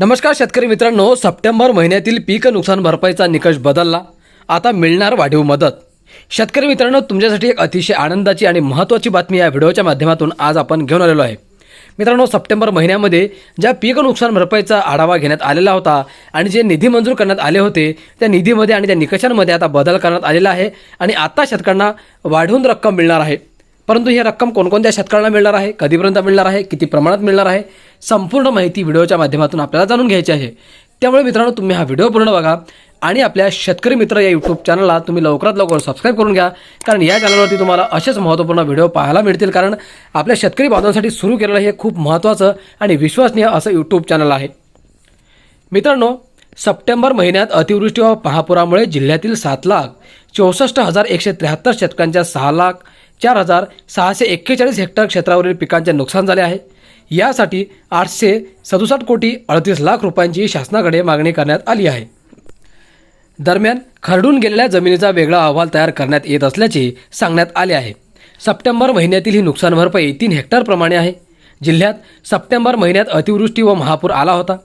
नमस्कार शेतकरी मित्रांनो सप्टेंबर महिन्यातील पीक नुकसान भरपाईचा निकष बदलला. आता मिळणार वाढीव मदत. शेतकरी मित्रांनो तुमच्यासाठी एक अतिशय आनंदाची आणि महत्त्वाची बातमी या व्हिडिओच्या माध्यमातून आज आपण घेऊन आलेलो आहे. मित्रांनो सप्टेंबर महिन्यामध्ये ज्या पीक नुकसान भरपाईचा आढावा घेण्यात आलेला होता आणि जे निधी मंजूर करण्यात आले होते त्या निधीमध्ये आणि त्या निकषांमध्ये आता बदल करण्यात आलेला आहे आणि आता शेतकऱ्यांना वाढवून रक्कम मिळणार आहे. परंतु ही रक्कम कोणकोणत्या शेतकऱ्यांना मिळणार आहे कधीपर्यंत मिळणार आहे किती प्रमाणात मिळणार आहे संपूर्ण माहिती व्हिडिओच्या माध्यमातून आपल्याला जाणून घ्यायची आहे. त्यामुळे मित्रांनो तुम्ही हा व्हिडिओ पूर्ण बघा आणि आपल्या शेतकरी मित्र या यूट्यूब चॅनलला तुम्ही लवकरात लवकर सबस्क्राईब करून घ्या कारण या चॅनलवरती तुम्हाला असेच महत्त्वपूर्ण व्हिडिओ पाहायला मिळतील कारण आपल्या शेतकरी बांधवांसाठी सुरू केलेलं हे खूप महत्त्वाचं आणि विश्वसनीय असं यूट्यूब चॅनल आहे. मित्रांनो सप्टेंबर महिन्यात अतिवृष्टी व महापुरामुळे जिल्ह्यातील सात लाख चौसष्ट हजार एकशे त्र्याहत्तर शेतकऱ्यांच्या सहा लाख चार हजार सहाशे एक्केचाळीस हेक्टर क्षेत्रावरील पिकांचे नुकसान झाले आहे. यासाठी आठशे सदुसष्ट कोटी अडतीस लाख रुपयांची शासनाकडे मागणी करण्यात आली आहे. दरम्यान खरडून गेलेल्या जमिनीचा वेगळा अहवाल तयार करण्यात येत असल्याचे सांगण्यात आले आहे. सप्टेंबर महिन्यातील ही नुकसान भरपाई तीन हेक्टरप्रमाणे आहे. जिल्ह्यात सप्टेंबर महिन्यात अतिवृष्टी व महापूर आला होता.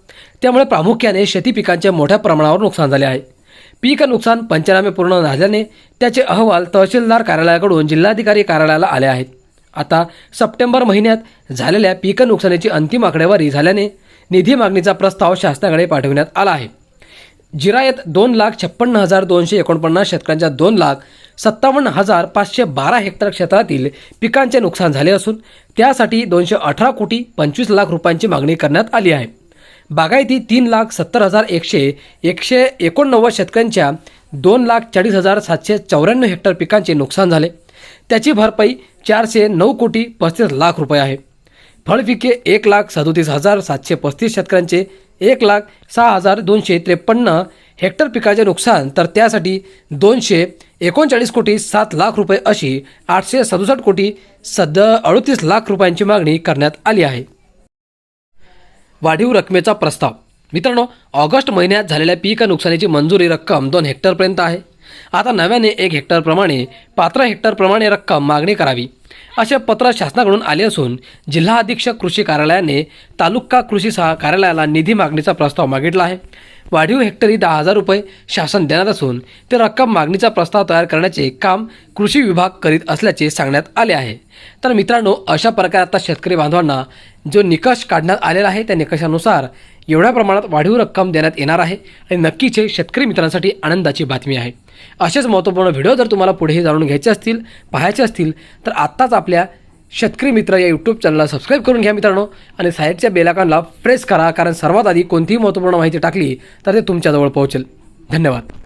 त्यामुळे प्रामुख्याने शेती पिकांचे मोठ्या प्रमाणावर नुकसान झाले आहे. पीक नुकसान पंचनामे पूर्ण झाल्याने त्याचे अहवाल तहसीलदार कार्यालयाकडून जिल्हाधिकारी कार्यालयाला आले आहेत. आता सप्टेंबर महिन्यात झालेल्या पीक नुकसानीची अंतिम आकडेवारी झाल्याने निधी मागणीचा प्रस्ताव शासनाकडे पाठविण्यात आला आहे. जिरायत दोन लाख छप्पन्न हजार दोनशे एकोणपन्नास शेतकऱ्यांच्या दोन लाख सत्तावन्न हजार पाचशे बारा हेक्टर क्षेत्रातील पिकांचे नुकसान झाले असून त्यासाठी दोनशे अठरा कोटी पंचवीस लाख रुपयांची मागणी करण्यात आली आहे. बागायती तीन लाख सत्तर हजार एकशे एकशे एकोणनव्वद शेतकऱ्यांच्या दोन लाख चाळीस हजार सातशे चौऱ्याण्णव हेक्टर पिकांचे नुकसान झाले. त्याची भरपाई चारशे नऊ कोटी पस्तीस लाख रुपये आहे. फळपिके एक लाख सदोतीस हजार सातशे पस्तीस शेतकऱ्यांचे एक लाख सहा हजार दोनशे त्रेपन्न हेक्टर पिकाचे नुकसान तर त्यासाठी दोनशे एकोणचाळीस कोटी सात लाख रुपये अशी आठशे सदुसष्ट कोटी सद अडतीस लाख रुपयांची मागणी करण्यात आली आहे. वाढीव रकमेचा प्रस्ताव. मित्रांनो ऑगस्ट महिन्यात झालेल्या पीक नुकसानीची मंजुरी रक्कम दोन हेक्टरपर्यंत आहे. आता नव्याने एक हेक्टरप्रमाणे पात्र हेक्टरप्रमाणे रक्कम मागणी करावी. असे पत्र शासनाकडून आले असून जिल्हा अधीक्षक कृषी कार्यालयाने तालुका कृषी सहा कार्यालयाला निधी मागणीचा प्रस्ताव मागितला आहे. वाढीव हेक्टरी दहा हजार रुपये शासन देणार असून ते रक्कम मागणीचा प्रस्ताव तयार करण्याचे काम कृषी विभाग करीत असल्याचे सांगण्यात आले आहे. तर मित्रांनो अशा प्रकारे आता शेतकरी बांधवांना जो निकष काढण्यात आलेला आहे त्या निकषानुसार एवढ्या प्रमाणात वाढीव रक्कम देण्यात येणार आहे. आणि नक्कीच हे शेतकरी मित्रांसाठी आनंदाची बातमी आहे. असेच महत्त्वपूर्ण व्हिडिओ जर तुम्हाला पुढेही जाणून घ्यायचे असतील पाहायचे असतील तर आत्ताच आपल्या शेतकरी मित्र या यूट्यूब चॅनलला सबस्क्राईब करून घ्या मित्रांनो आणि साईडच्या बेलाकांना प्रेस करा कारण सर्वात आधी कोणतीही महत्त्वपूर्ण माहिती टाकली तर ते तुमच्याजवळ पोहोचेल. धन्यवाद.